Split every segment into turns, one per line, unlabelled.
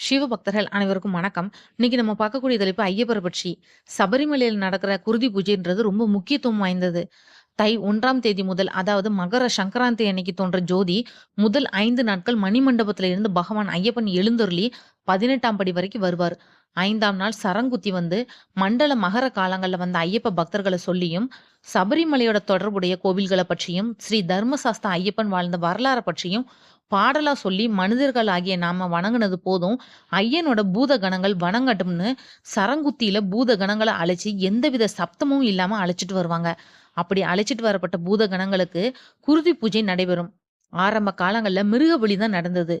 சிவபக்தர்கள் அனைவருக்கும் வணக்கம். இன்னைக்கு நம்ம பார்க்கக்கூடிய தலைப்பு ஐயப்பரை பற்றி. சபரிமலையில் நடக்கிற குருதி பூஜைன்றது ரொம்ப முக்கியத்துவம் வாய்ந்தது. தை ஒன்றாம் தேதி முதல் அதாவது மகர சங்கராந்தி அன்னைக்கு தோன்ற ஜோதி, முதல் ஐந்து நாட்கள் மணிமண்டபத்தில் இருந்து பகவான் ஐயப்பன் எழுந்தருளி 18ஆம் படி வரைக்கும் வருவார். ஐந்தாம் நாள் சரங்குத்தி வந்து மண்டல மகர காலங்கள்ல வந்த ஐயப்ப பக்தர்களை சொல்லியும், சபரிமலையோட தொடர்புடைய கோவில்களை பற்றியும், ஸ்ரீ தர்மசாஸ்தா ஐயப்பன் வாழ்ந்த வரலாறை பற்றியும் பாடலா சொல்லி மனிதர்கள் ஆகிய நாம வணங்கினது போதும், ஐயனோட பூத கணங்கள் வணங்கட்டும்னு சரங்குத்தியில பூத அழைச்சி அழைச்சு எந்தவித சப்தமும் இல்லாம அழைச்சிட்டு வருவாங்க. அப்படி அழைச்சிட்டு வரப்பட்ட பூத கணங்களுக்கு குருதி பூஜை நடைபெறும். ஆரம்ப காலங்கள்ல மிருக பலி தான் நடந்தது.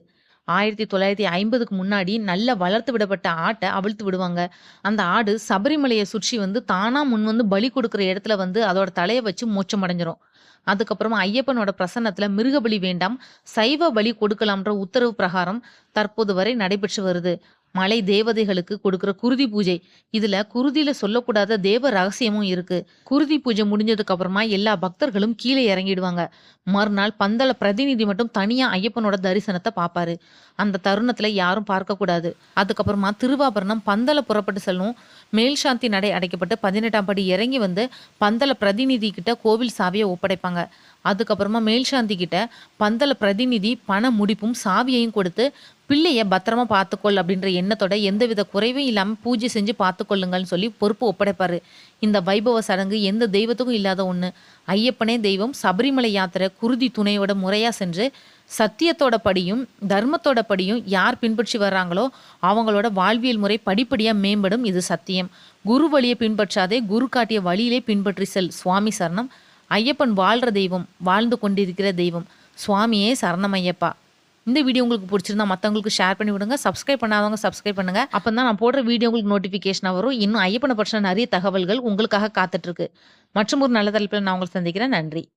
1950க்கு முன்னாடி நல்லா வளர்த்து விடப்பட்ட ஆட்டை அவிழ்த்து விடுவாங்க. அந்த ஆடு சபரிமலையை சுற்றி வந்து தானா முன்வந்து பலி கொடுக்குற இடத்துல வந்து அதோட தலையை வச்சு மோட்சம் அடைஞ்சிரும். அதுக்கப்புறமா ஐயப்பனோட பிரசன்னத்துல மிருக பலி வேண்டாம், சைவ பலி கொடுக்கலாம்ன்ற உத்தரவு பிரகாரம் தற்போது வரை நடைபெற்று வருது. மலை தேவதைகளுக்கு கொடுக்குற குருதி பூஜை. இதுல குருதியில சொல்லக்கூடாத தேவ ரகசியமும் இருக்கு. குருதி பூஜை முடிஞ்சதுக்கு அப்புறமா எல்லா பக்தர்களும் கீழே இறங்கிடுவாங்க. மறுநாள் பந்தல பிரதிநிதி மட்டும் தனியா ஐயப்பனோட தரிசனத்தை பார்ப்பாரு அந்த தருணத்துல யாரும் பார்க்கக்கூடாது. அதுக்கப்புறமா திருவாபரணம் பந்தல புறப்பட்டு செல்லும். மேல்சாந்தி நடை அடைக்கப்பட்டு 18ஆம் படி இறங்கி வந்து பந்தல பிரதிநிதி கிட்ட கோவில் சாவியை ஒப்படைப்பாங்க. அதுக்கப்புறமா மேல்சாந்தி கிட்ட பந்தல பிரதிநிதி பண முடிப்பும், சாவியையும் கொடுத்து, "பிள்ளைய பத்திரமா பார்த்துக்கொள்" அப்படின்ற எண்ணத்தோட எந்தவித குறைவும் இல்லாம பூஜை செஞ்சு பார்த்துக்கொள்ளுங்கள்னு சொல்லி பொறுப்பு ஒப்படைப்பாரு. இந்த வைபவ சடங்கு எந்த தெய்வத்துக்கும் இல்லாத ஒண்ணு. ஐயப்பனே தெய்வம், சபரிமலை யாத்திரை குருதி துணையோட முறையா சென்று, சத்தியத்தோட படியும், தர்மத்தோட படியும் யார் பின்பற்றி வர்றாங்களோ, அவங்களோட வாழ்வியல் முறை படிப்படியா மேம்படும் இது சத்தியம். குரு வழியை பின்பற்றாதே, குரு காட்டிய வழியிலே பின்பற்றி செல். சுவாமி சரணம். ஐயப்பன் வாழ்கிற தெய்வம், வாழ்ந்து கொண்டிருக்கிற தெய்வம். சுவாமியே சரணமய்யப்பா. இந்த வீடியோ உங்களுக்கு பிடிச்சிருந்தா மற்றவங்களுக்கு ஷேர் பண்ணி விடுங்க. சப்ஸ்கிரைப் பண்ணாதவங்க சப்ஸ்கிரைப் பண்ணுங்க. அப்பதான் நான் போடுற வீடியோ உங்களுக்கு நோட்டிஃபிகேஷனாக வரும். இன்னும் ஐயப்பனை பற்றின நிறைய தகவல்கள் உங்களுக்காக காத்துட்ருக்கு மற்றும் ஒரு நல்ல தலைப்பில் நான் உங்களை சந்திக்கிறேன். நன்றி.